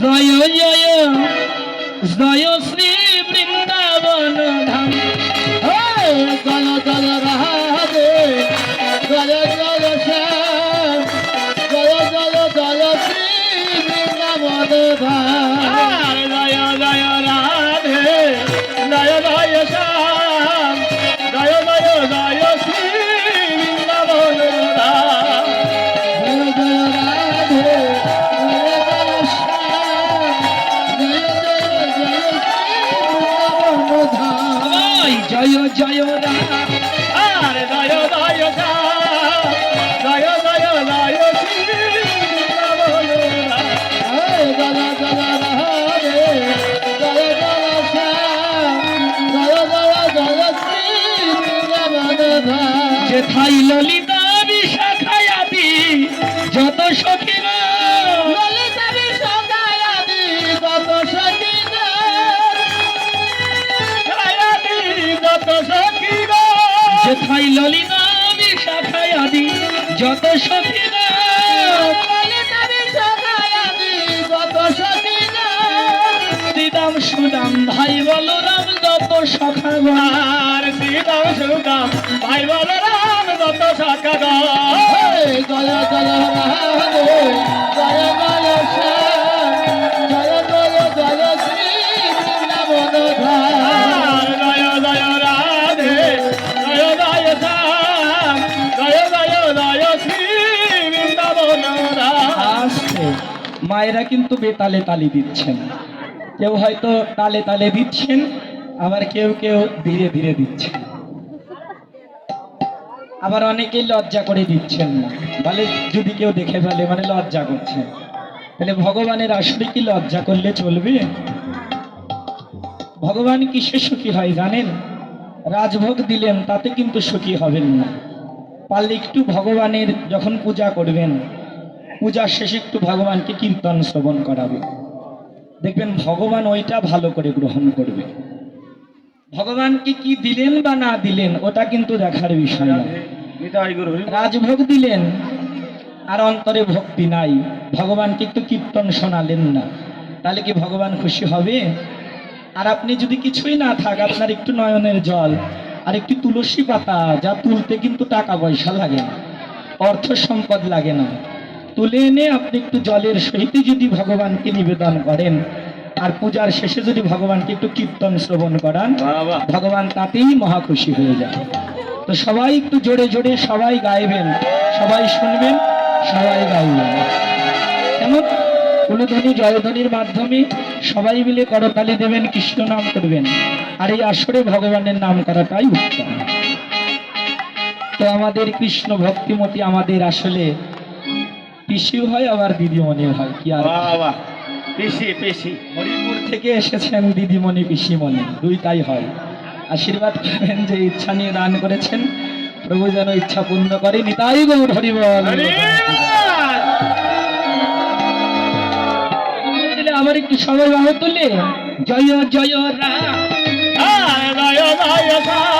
জয় জয় জয় শ্রী বৃন্দাবন ধাম জয় জয় রাধে জয় শ্যাম জয় জয় জয় শ্রী বৃন্দাবন ধাম যেথাই ললিতা বিশাখায়াদি যত সখিনা কত সখিনা ছায়াদি যত সখিনা যেথাই ললিতা বিশাখায়াদি যত সখিনা কত সখিনা সুদাম ভাই বলরাম যত শ্রীদাম সুদাম ভাই বলরাম যত সখাগার জয় জয় জয় জয় জয় শ্যাম জয় জয় জয় শ্রী বৃন্দাবন ধাম জয় জয় রাধে জয় জয় শ্যাম জয় জয় জয় শ্রী বৃন্দাবন আসছে। মায়েরা কিন্তু বেতালে তালি দিচ্ছেন। কেউ হয়তো তালে তালে দিচ্ছেন আবার কেউ কেউ ধীরে ধীরে দিচ্ছেন। আবার অনেকেই লজ্জা করে দিচ্ছেন না। বলে যদি কেউ দেখে ফেলে মানে লজ্জা করছে। তাহলে ভগবানের আসলে কি লজ্জা করলে চলবে? ভগবান কিসে সুখী হয় জানেন? রাজভোগ দিলেন, তাতে কিন্তু সুখী হবেন না। পারলে একটু ভগবানের যখন পূজা করবেন, পূজার শেষে একটু ভগবানকে কীর্তন শ্রবণ করাবে। দেখবেন ভগবান ওইটা ভালো করে গ্রহণ করবে। ভগবানকে কি দিলেন বা না দিলেন, ওটা কিন্তু দেখার বিষয় রাজভোগ দিলেন, আর অন্তরে ভক্তি নাই। ভগবানকে একটু কীর্তন শোনালেন না। তাহলে কি ভগবান খুশি হবে? আর আপনি যদি কিছুই না থাক, আপনার একটু নয়নের জল, আর একটু তুলসী পাতা, যা তুলতে কিন্তু টাকা পয়সা লাগে না, অর্থ সম্পদ লাগে না। তুলে এনে আপনি একটু জলের সহিত যদি ভগবানকে নিবেদন করেন আর পূজার শেষে যদি ভগবানকে একটু কীর্তন শ্রবণ করান ভগবান তাতেই মহা খুশি হয়ে যায় তো সবাই একটু জোরে জোরে সবাই গাইবেন সবাই শুনবেন সবাই গাইবেন। কেমন কুলধ্বনি জয়ধ্বনির মাধ্যমে সবাই মিলে করতালি দেবেন কৃষ্ণ নাম করবেন। আর এই আসরে ভগবানের নাম করাটাই উত্তম। তো আমাদের কৃষ্ণ ভক্তিমতি আমাদের আসলে পিসিও হয় আবার দিদিমণিও হয় কি আর হরিপুর থেকে এসেছেন দিদিমণি পিসিমণি। দুইটাই হয়। আশীর্বাদ করেন যে ইচ্ছা নিয়ে দান করেছেন। প্রভু যেন ইচ্ছা পূর্ণ করে। নিতাই গৌর হরিবল আবার একটু সবাই বাহু তুলে। জয় জয় রাম জয় জয়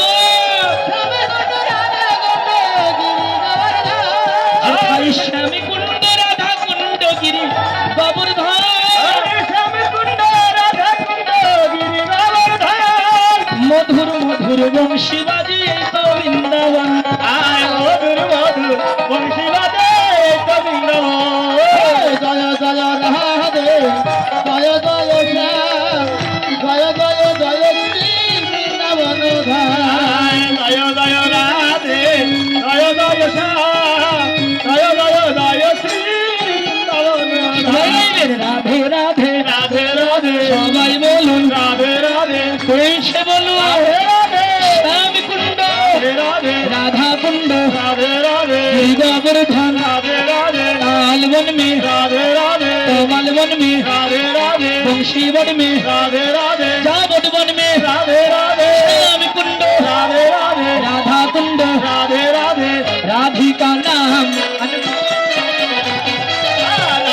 বংশীবাজি এই তো বৃন্দাবন আয় মধুর মধুর বংশীবাজি এই তো বৃন্দাবন জয় জয় রাধে জয় জয় শ্যাম জয় জয় জয় শ্রী বৃন্দাবন ধাম জয় জয় রাধে জয় সবাই বলুন রাধে রাধে কইছে বলুন जागर धन राधे मालवन में राधे राधे कोमलवन में राधे राधे वंशीवन में राधे राधे।